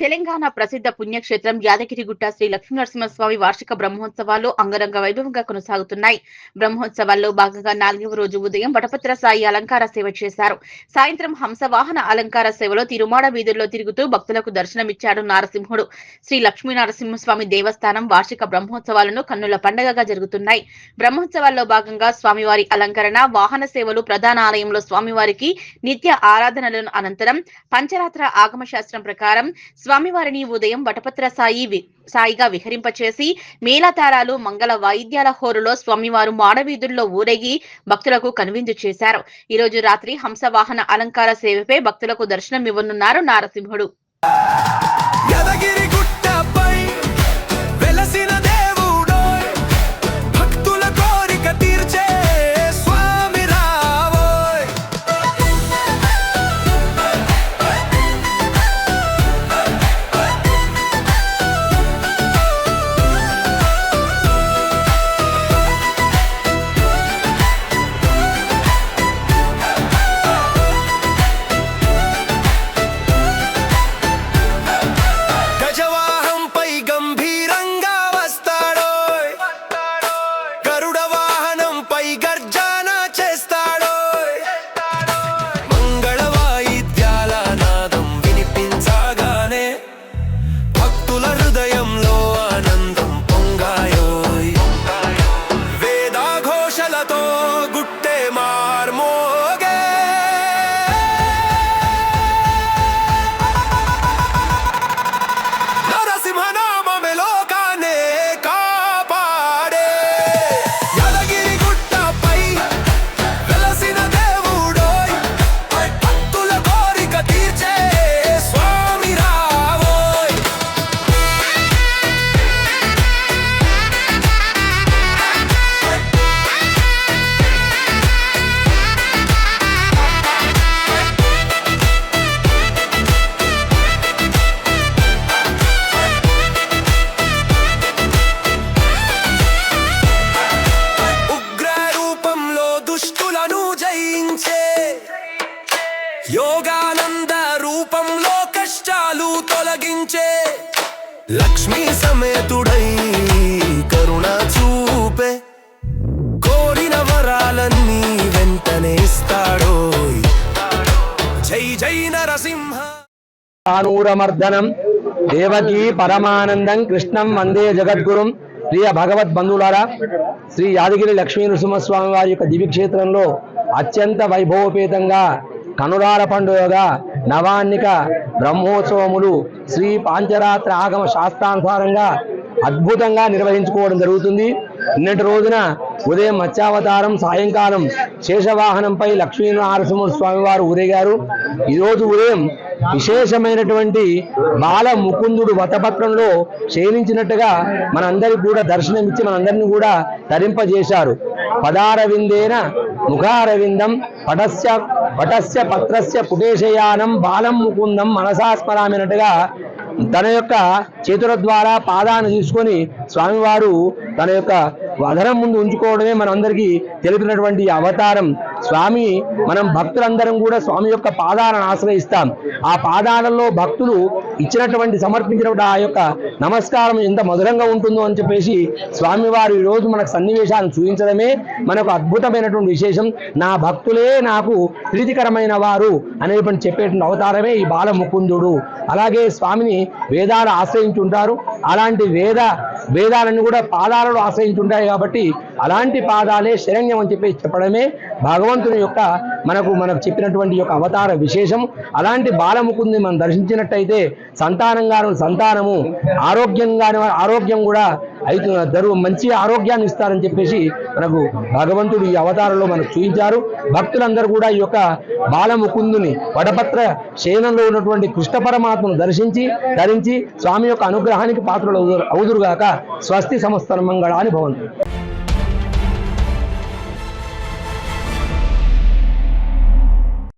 తెలంగాణ ప్రసిద్ధ పుణ్యక్షేత్రం యాదగిరిగుట్ట శ్రీ లక్ష్మీనరసింహస్వామి వార్షిక బ్రహ్మోత్సవాలు అంగరంగ వైభవంగా కొనసాగుతున్నాయి. బ్రహ్మోత్సవాల్లో భాగంగా నాలుగవ రోజు ఉదయం వటపత్ర సాయి అలంకార సేవ చేశారు. సాయంత్రం హంసవాహన అలంకార సేవలో తిరుమాడ వీధుల్లో తిరుగుతూ భక్తులకు దర్శనమిచ్చాడు నారసింహుడు. శ్రీ లక్ష్మీనరసింహస్వామి దేవస్థానం వార్షిక బ్రహ్మోత్సవాలను కన్నుల పండగగా జరుగుతున్నాయి. బ్రహ్మోత్సవాల్లో భాగంగా స్వామివారి అలంకరణ వాహన సేవలు ప్రధాన ఆలయంలో స్వామివారికి నిత్య ఆరాధనలను అనంతరం పంచరాత్ర ఆగమ శాస్త్రం ప్రకారం స్వామివారిని ఉదయం వటపత్ర సాయి సాయిగా విహరింపచేసి మేళతారాలు మంగళ వాయిద్యాల హోరులో స్వామివారు మాడవీధుల్లో ఊరేగి భక్తులకు కనువిందు చేశారు. ఈ రోజు రాత్రి హంసవాహన అలంకార సేవపై భక్తులకు దర్శనం ఇవ్వనున్నారు నారసింహుడు ఆనంద రూపంలో కష్టాలు తొలగించే లక్ష్మీ సమేతుడై కరుణ చూపే. కోరిన వరాలన్నీ వెంటనే ఇస్తాడో జై జై నరసింహ. తానూరమర్దనం దేవకీ పరమానందం కృష్ణం వందే జగద్గురుం. ప్రియ భగవద్ బంధువులారా శ్రీ యాదగిరి లక్ష్మీ నృసింహస్వామి వారి యొక్క దివ్యక్షేత్రంలో అత్యంత వైభవోపేతంగా కనురాల పండుగగా నవాన్నిక బ్రహ్మోత్సవములు శ్రీ పాంచరాత్ర ఆగమ శాస్త్రానుసారంగా అద్భుతంగా నిర్వహించుకోవడం జరుగుతుంది. నిన్నటి రోజున ఉదయం మత్స్యావతారం సాయంకాలం శేషవాహనంపై లక్ష్మీనరసింహ స్వామివారు ఊరేగారు. ఈరోజు ఉదయం విశేషమైనటువంటి బాల ముకుందుడు వతపత్రంలో క్షీణించినట్టుగా మనందరికి కూడా దర్శనమిచ్చి మనందరిని కూడా తరింపజేశారు. పదారవిందేన ముఖారవిందం పటస్య వటస్య పత్రస్య పుటేశయానం బాలం ముకుందం మనసాస్మరామినట్టుగా తన యొక్క చేతుల ద్వారా పాదాన్ని తీసుకొని స్వామివారు తన యొక్క అధరం ముందు ఉంచుకోవడమే మనందరికీ తెలిపినటువంటి అవతారం. స్వామి మనం భక్తులందరం కూడా స్వామి యొక్క పాదాలను ఆశ్రయిస్తాం. ఆ పాదాలలో భక్తులు ఇచ్చినటువంటి సమర్పించినటువంటి ఆ యొక్క నమస్కారం ఎంత మధురంగా ఉంటుందో అని చెప్పేసి స్వామివారు ఈ రోజు మనకు సన్నివేశాలను చూపించడమే మనకు అద్భుతమైనటువంటి విశేషం. నా భక్తులే నాకు ప్రీతికరమైన వారు అనేటువంటి చెప్పేటువంటి అవతారమే ఈ బాలముకుందుడు. అలాగే స్వామిని వేదాలు ఆశ్రయించుంటారు. అలాంటి వేద వేదాలను కూడా పాదాలను ఆశ్రయించుంటాయి కాబట్టి అలాంటి పాదాలే శరణ్యం అని చెప్పి చెప్పడమే భగవంతుని యొక్క మనకు మనకు చెప్పినటువంటి యొక్క అవతార విశేషం. అలాంటి బాలముకుంది మనం దర్శించినట్టయితే సంతానంగాను సంతానము ఆరోగ్యంగాను ఆరోగ్యం కూడా అయితే దరువు మంచి ఆరోగ్యాన్ని ఇస్తారని చెప్పేసి మనకు భగవంతుడు ఈ అవతారంలో మనకు చూపించారు. భక్తులందరూ కూడా ఈ యొక్క బాలముకుందుని వడపత్ర శయనంలో ఉన్నటువంటి కృష్ణ పరమాత్మను దర్శించి ధరించి స్వామి యొక్క అనుగ్రహానికి పాత్రలు అవుదురుగాక. స్వస్తి సమస్తన మంగళాని భవంతు.